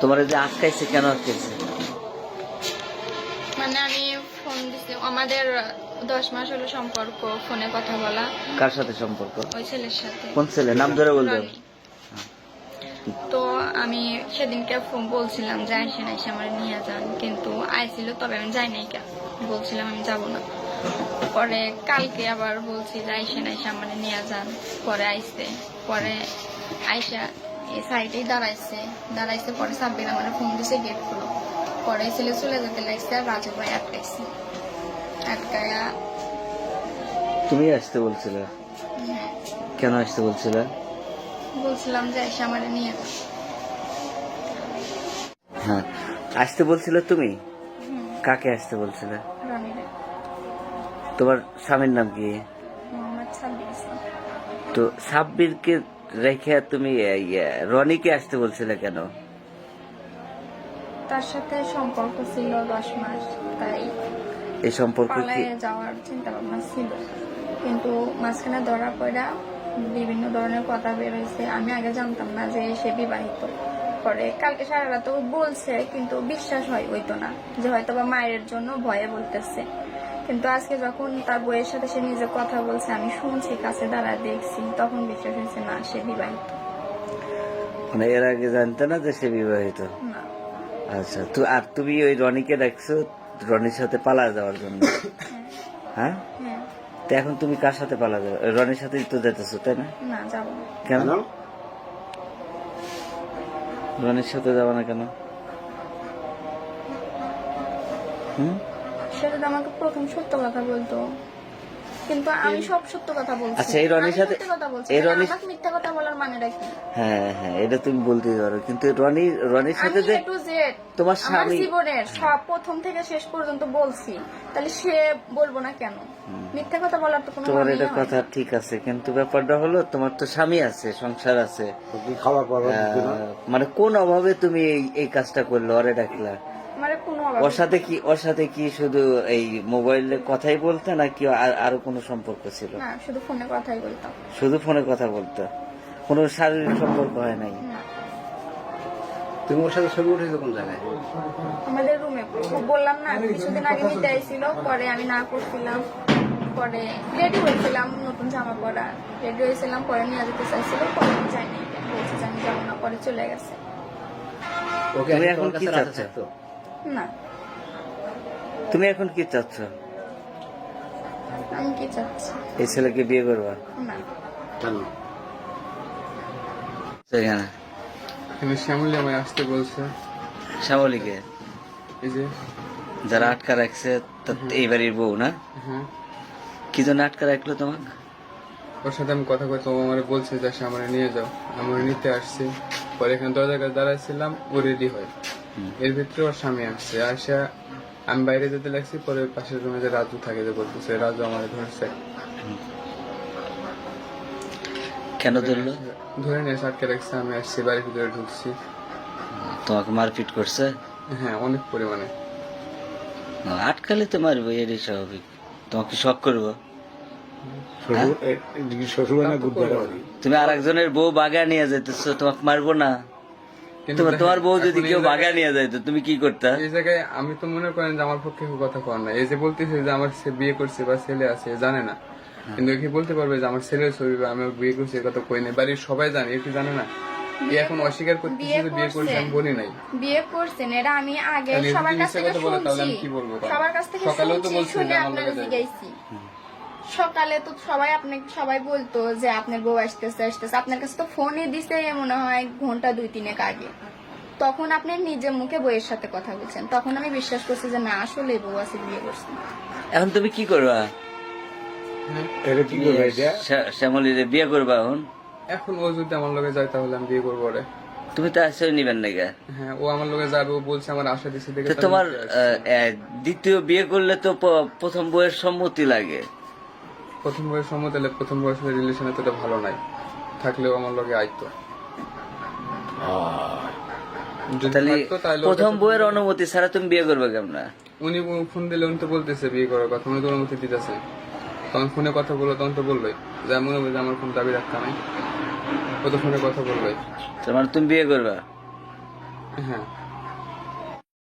তোমার যে আটকাইছে কেন আটকাইছে? মানে আমি ফোন দিছি আমাদের দশ মাস হলো সম্পর্ক ফোনে কথা বলা। কার সাথে সম্পর্ক? ওই ছেলের সাথে। কোন ছেলে? নাম ধরে বলবে। তো আমি সেদিনকে ফোন বলছিলাম যে আইসে না এসে আমার নিয়ে যান। কিন্তু আইছিল তবে আমি যাই নাই কেন বলছিলাম আমি যাব না। পরে কালকে আবার বলছি যে আইসে না এসে আমার নিয়ে যান। পরে আইসে। পরে আইসা এই সাইডেই দাঁড়াইছে। দাঁড়াইছে পরে সাব্বির আমার ফোন দিছে গেট খুলো। পরে ছেলে চলে যেতে লাগছে আর রাজু ভাই আটকাইছে। আটকায়া তুমি আসতে বলছিলে? হ্যাঁ, কেন আসতে বলছিলে? বলছিলাম যে এসে আমার নিয়ে হ্যাঁ। আসতে বলছিলে তুমি? কাকে আসতে বলছিলে? তোমার স্বামীর নাম কি? তো সাব্বিরকে রেখে তুমি এ, রনিকে আসতে বলছিলে কেন? তার সাথে সম্পর্ক ছিল দশ মাস তাই এই সম্পর্ক যাওয়ার চিন্তা ভাবনা ছিল। কিন্তু মাঝখানে ধরা পড়া বিভিন্ন ধরনের কথা বের হয়েছে। আমি আগে জানতাম না যে সে বিবাহিত পরে কালকে সারা রাত বলছে কিন্তু বিশ্বাস হয় হইতো না। যে হয়তো বা মায়ের জন্য ভয়ে বলতেছে। কিন্তু আজকে যখন তার বইয়ের সাথে সে নিজে কথা বলছে আমি শুনছি কাছে দাঁড়া দেখছি তখন বিশ্বাস হয়েছে না সে বিবাহিত। মানে এর আগে জানতে না যে সে বিবাহিত? আচ্ছা তো আর তুমি ওই রনিকে দেখছ রনির সাথে পালা যাওয়ার জন্য? হ্যাঁ। হ্যাঁ? তো এখন তুমি কার সাথে পালা যাবে? রনির সাথেই তো যেতেছো তাই না? না যাব কেন? রনির সাথে যাবে না কেন? হুম? আমাকে প্রথম সত্য কথা বলতো। কিন্তু আমি সব সত্য কথা বলছি। আচ্ছা, এই রনির সাথে- সত্যি কথা বলছি। এই রনির- আমাকে মিথ্যা কথা বলার মানেটা কি? হ্যাঁ হ্যাঁ এটা তুমি বলতে পারো। কিন্তু রনি রনির সাথে যে তোমার স্বামী জীবনের সব প্রথম থেকে শেষ পর্যন্ত বলছি। তাহলে সে বলব না কেন? মিথ্যা কথা বলার তো কোনো তোমার এটা কথা ঠিক আছে কিন্তু ব্যাপারটা হলো তোমার তো স্বামী আছে সংসার আছে। খাওয়ার পর মানে কোন অভাবে তুমি এই এই কাজটা করলে? ওরে ডাকলা। ওর সাথে কি ওর সাথে কি শুধু এই মোবাইলে কথাই বলতে নাকি আর- আরও কোনো সম্পর্ক ছিল? না শুধু ফোনে কথাই বলতাম। শুধু ফোনে কথা বলতো? কোনো শারীরিক সম্পর্ক হয় নাই? তুমি ওর সাথে ছবি উঠেছো কোন জায়গায়? আমাদের রুমে বললাম না কিছুদিন আগে নিতে আইছিল পরে আমি না করছিলাম পরে রেডি হয়েছিলাম নতুন জামা পরা। রেডি হয়েছিলাম পরে নিয়ে যেতে চাইছিল পরে আমি যাইনি। বলছি যে আমি যাব না পরে চলে গেছে। ওকে এখন কি চাচ্ছ? না। তুমি এখন কি চাচ্ছ? আমি কি চাচ্ছি? এই ছেলেকে বিয়ে করবা? না। কেন? সেখানে। এখানে শ্যামলী আমায় আসতে বলছে। শ্যামলীকে? এই যে। যারা আটকা রাখছে এই বাড়ির বউ না? হ্যাঁ কি জন্য আটকা রাখল তোমাকে? ওর সাথে আমি কথা কইতে ও আমার বলছে যে আমার নিয়ে যাও। আমার নিতে আসছি। পরে এখানে দরজার কাছে দাঁড়াইছিলাম ও রেডি হয়। এর ভিতরে ওর স্বামী আসছে। আসা আমি বাইরে যেতে লাগছি পরে পাশের রুমে যে রাজু থাকে যে বলতেছে রাজু আমার ধরছে। কেন ধরলো? ধরে নিয়ে আটকে রাখছে আমি আসছি বাড়ির ভিতরে ঢুকছি। তোমাকে মারপিট করছে? হ্যাঁ অনেক পরিমাণে। আটকালে তো মারবো এরই স্বাভাবিক। তোমাকে শখ করব? বুধবার তুমি আর একজনের বউ বাগা নিয়ে যাইতেছো তোমাকে মারবো না? তোমার তোমার বউ যদি কেউ বাগা নিয়ে যাইতো তুমি কি করতে? এই জায়গায় আমি তো মনে করেন যে আমার পক্ষে কেউ কথা কর না এই যে বলতেছে যে আমার সে বিয়ে করছে বা ছেলে আছে জানে না। কিন্তু কি বলতে পারবে যে আমার ছেলের ছবি বা আমি বিয়ে করছি কথা কই নাই? বাড়ির সবাই জানে এ কি জানে না? এ এখন অস্বীকার করতেছে বিয়ে যে বিয়ে করছে আমি বলি নাই। বিয়ে করছেন এটা আমি আগে সবার কাছ থেকে কথা বলে তাহলে আমি শুনছি। কি বলব? সবার কাছ থেকে সকালেও তো শুনছি বলছে শুনে লগে জিজ্ঞাসি। সকালে তো সবাই আপনি সবাই বলতো যে আপনার বউ আসতেছে আসতেছে। আপনার কাছে তো ফোনই দিছে মনে হয় ঘণ্টা দুই তিনেক আগে। তখন আপনি নিজের মুখে বইয়ের সাথে কথা বলছেন। তখন আমি বিশ্বাস করছি যে না আসলে বউ আছে বিয়ে করছে। এখন তুমি কি করবা? এটা কি করবে এটা? শ্যা- শ্যামলীর বিয়ে করবা এখন? এখন ও যদি আমার লগে যায় তাহলে আমি বিয়ে করব ওরে। তুমি তো আশ্রয় নিবেন না গা। হ্যাঁ ও আমার লগে যাবে ও বলছে আমার আশা দিছে দেখে তোমার দ্বিতীয় বিয়ে করলে তো প্রথম বইয়ের সম্মতি লাগে। প্রথম বয়স সম্মত হলে প্রথম বয়সের রিলেশন এতটা ভালো নাই। থাকলেও আমার লগে আইতো। তাহলে তাহলে প্রথম বইয়ের অনুমতি ছাড়া তুমি বিয়ে করবে কেমন? উনি ফোন দিলে উনি তো বলতেছে বিয়ে করার কথা উনি তো অনুমতি দিতেছে। তখন ফোনে কথা বলল তখন তো বললোই। যে মনে হবে যে আমার ফোন দাবি রাখতে নাই। ও তো ফোনে কথা বললোই। তার মানে তুমি বিয়ে করবা? হ্যাঁ।